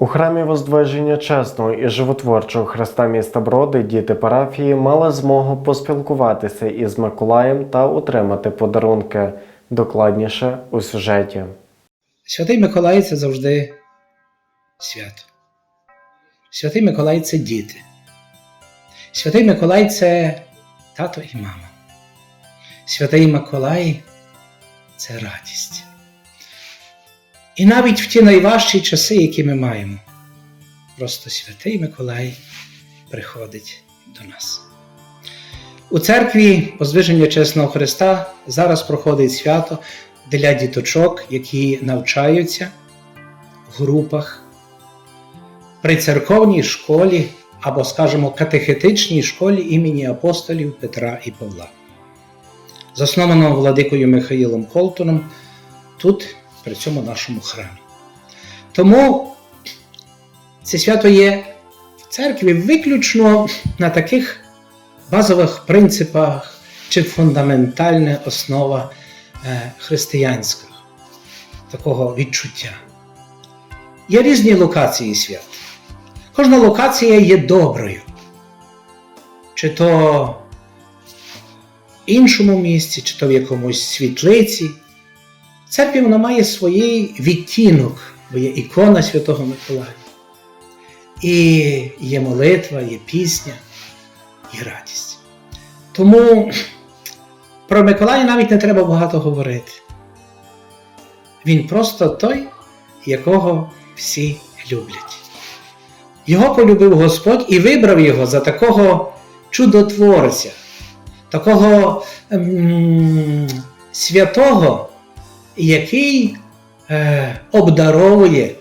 У храмі Воздвиження Чесного і животворчого Христа міста Броди діти парафії мали змогу поспілкуватися із Миколаєм та отримати подарунки. Докладніше у сюжеті. Святий Миколай це завжди свято. Святий Миколай це діти. Святий Миколай це тато і мама. Святий Миколай це радість. І навіть в ті найважчі часи, які ми маємо, просто святий Миколай приходить до нас. У церкві Возвиження Чесного Христа зараз проходить свято для діточок, які навчаються в групах при церковній школі або, скажімо, катехетичній школі імені апостолів Петра і Павла. Засновано владикою Михаїлом Колтоном тут, при цьому нашому храмі. Тому це свято є в церкві виключно на таких базових принципах чи фундаментальна основа е, християнського такого відчуття. Є різні локації свят. Кожна локація є доброю. Чи то в іншому місці, чи то в якомусь світлиці. Церкві вона має свій відтінок, бо є ікона Святого Миколая. І є молитва, є пісня, і радість. Тому про Миколая навіть не треба багато говорити. Він просто той, якого всі люблять. Його полюбив Господь і вибрав його за такого чудотворця, такого ем, святого, який е, обдаровує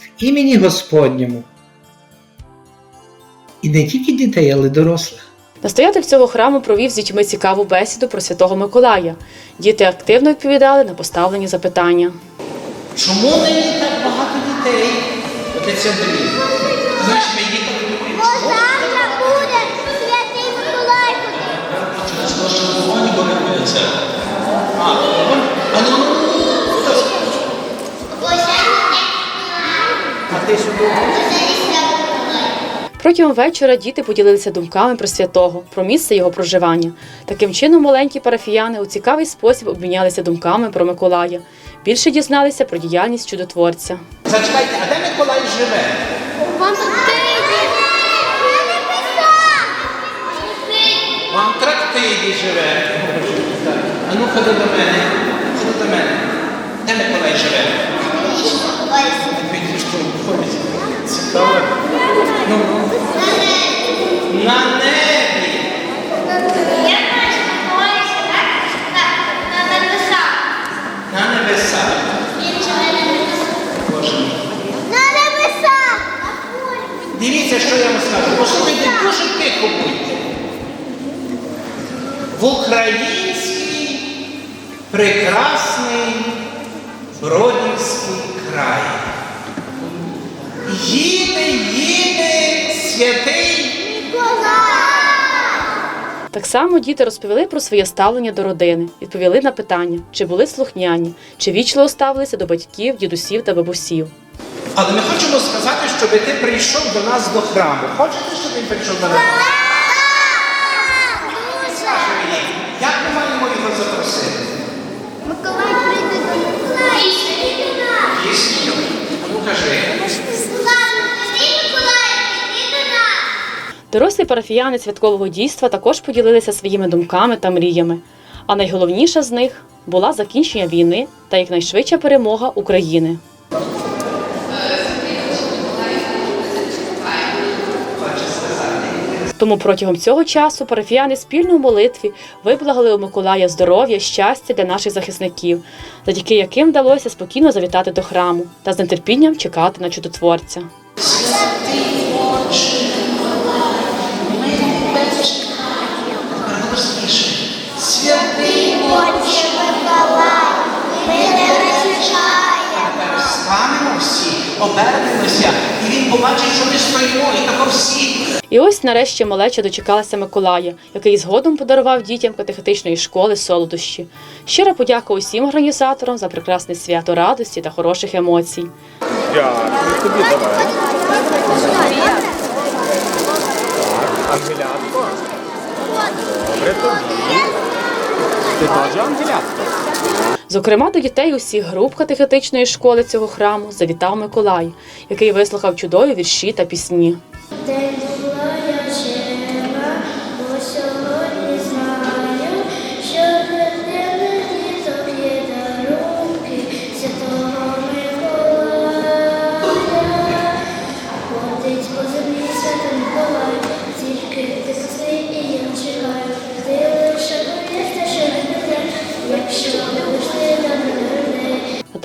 в імені Господньому. І не тільки дітей, але й дорослих. Настоятель цього храму провів з дітьми цікаву бесіду про святого Миколая. Діти активно відповідали на поставлені запитання. Чому нині так багато дітей? Отець Андрій. Ми до Бо завтра буде святий Миколай. Через те, що в Лоні борються. А, ну, а ну, ну, ну, ну, хто? Бо сьогодні А ти сюди? Протягом вечора діти поділилися думками про святого, про місце його проживання. Таким чином, маленькі парафіяни у цікавий спосіб обмінялися думками про Миколая. Більше дізналися про діяльність чудотворця. Зачекайте, а де Миколай живе? Вам тут В Антарктиді живе. А ну ходи до мене. Ходи до мене. Де Миколай живе? Видиш, що виходить. Цікаво. Ну, ну. На небі. Я бачу на небесах. На небесах. На небесах. Боже мій. На небесах! Дивіться, що я вам скажу. Послухайте, дуже тихо будьте. В український прекрасний Так само діти розповіли про своє ставлення до родини, відповіли на питання, чи були слухняні, чи вічливо ставилися до батьків, дідусів та бабусів. Але ми хочемо сказати, щоб ти прийшов до нас до храму. Хочете, щоб він прийшов до нас? Як ми маємо його запросити? Миколай прийде до нас. Пісню. А ну кажи. Святий Миколай, прийди до нас. Дорослі парафіяни святкового дійства також поділилися своїми думками та мріями. А найголовніша з них була закінчення війни та якнайшвидша перемога України. Тому протягом цього часу парафіяни спільно в молитві виблагали у Миколая здоров'я, щастя для наших захисників, завдяки яким вдалося спокійно завітати до храму та з нетерпінням чекати на чудотворця. Обернемося, і він побачить, що ми стоїмо, і тако всі. І ось нарешті малеча дочекалася Миколая, який згодом подарував дітям катехетичної школи солодощі. Щира подяка усім організаторам за прекрасне свято радості та хороших емоцій. Дякую тобі, давай. Ангелятко. Добре тобі. Ти теж ангелятко? Зокрема, до дітей усіх груп катехетичної школи цього храму завітав Миколай, який вислухав чудові вірші та пісні.